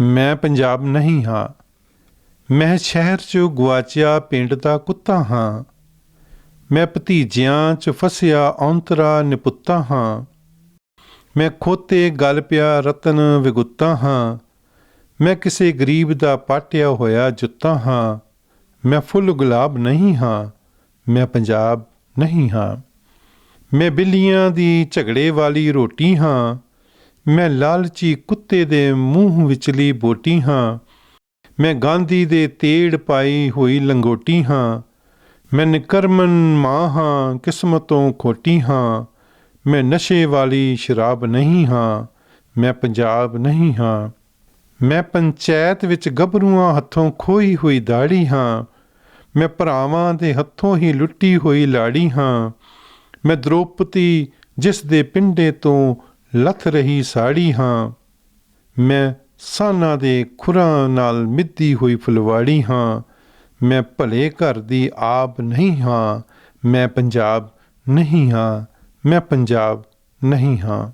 ਮੈਂ ਪੰਜਾਬ ਨਹੀਂ ਹਾਂ। ਮੈਂ ਸ਼ਹਿਰ 'ਚ ਗੁਆਚਿਆ, ਪਿੰਡ ਦਾ ਕੁੱਤਾ ਹਾਂ। ਮੈਂ ਭਤੀਜਿਆਂ 'ਚ ਫਸਿਆ, ਔਂਤਰਾ ਨਿਪੁੱਤਾ ਹਾਂ। ਮੈਂ ਖੋਤੇ ਗਲ ਪਿਆ, ਰਤਨ ਵਿਗੁੱਤਾ ਹਾਂ। ਮੈਂ ਕਿਸੇ ਗਰੀਬ ਦਾ ਪਾਟਿਆ ਹੋਇਆ, ਜੁੱਤਾ ਹਾਂ। ਮੈਂ ਫੁੱਲ ਗੁਲਾਬ ਨਹੀਂ ਹਾਂ। ਮੈਂ ਪੰਜਾਬ ਨਹੀਂ ਹਾਂ। ਮੈਂ ਬਿੱਲੀਆਂ ਦੀ ਝਗੜੇ ਵਾਲੀ ਰੋਟੀ ਹਾਂ। ਮੈਂ ਲਾਲਚੀ ਕੁੱਤੇ ਦੇ ਮੂੰਹ ਵਿਚਲੀ ਬੋਟੀ ਹਾਂ। ਮੈਂ ਗਾਂਧੀ ਦੇ ਤੇੜ ਪਾਈ ਹੋਈ ਲੰਗੋਟੀ ਹਾਂ। ਮੈਂ ਨਿਕਰਮਨ ਮਾਂ ਹਾਂ, ਕਿਸਮਤੋਂ ਖੋਟੀ ਹਾਂ। ਮੈਂ ਨਸ਼ੇ ਵਾਲੀ ਸ਼ਰਾਬ ਨਹੀਂ ਹਾਂ, ਮੈਂ ਪੰਜਾਬ ਨਹੀਂ ਹਾਂ। ਮੈਂ ਪੰਚਾਇਤ ਵਿੱਚ ਗੱਭਰੂਆਂ ਹੱਥੋਂ ਖੋਈ ਹੋਈ ਦਾੜੀ ਹਾਂ। ਮੈਂ ਭਰਾਵਾਂ ਦੇ ਹੱਥੋਂ ਹੀ ਲੁੱਟੀ ਹੋਈ ਲਾੜੀ ਹਾਂ। ਮੈਂ ਦ੍ਰੋਪਤੀ ਜਿਸ ਦੇ ਪਿੰਡੇ ਤੋਂ ਲੱਥ ਰਹੀ ਸਾੜੀ ਹਾਂ। ਮੈਂ ਸਾਨਾ ਦੇ ਖੁਰਾਂ ਨਾਲ ਮਿੱਧੀ ਹੋਈ ਫੁਲਵਾੜੀ ਹਾਂ। ਮੈਂ ਭਲੇ ਘਰ ਦੀ ਆਪ ਨਹੀਂ ਹਾਂ। ਮੈਂ ਪੰਜਾਬ ਨਹੀਂ ਹਾਂ। ਮੈਂ ਪੰਜਾਬ ਨਹੀਂ ਹਾਂ।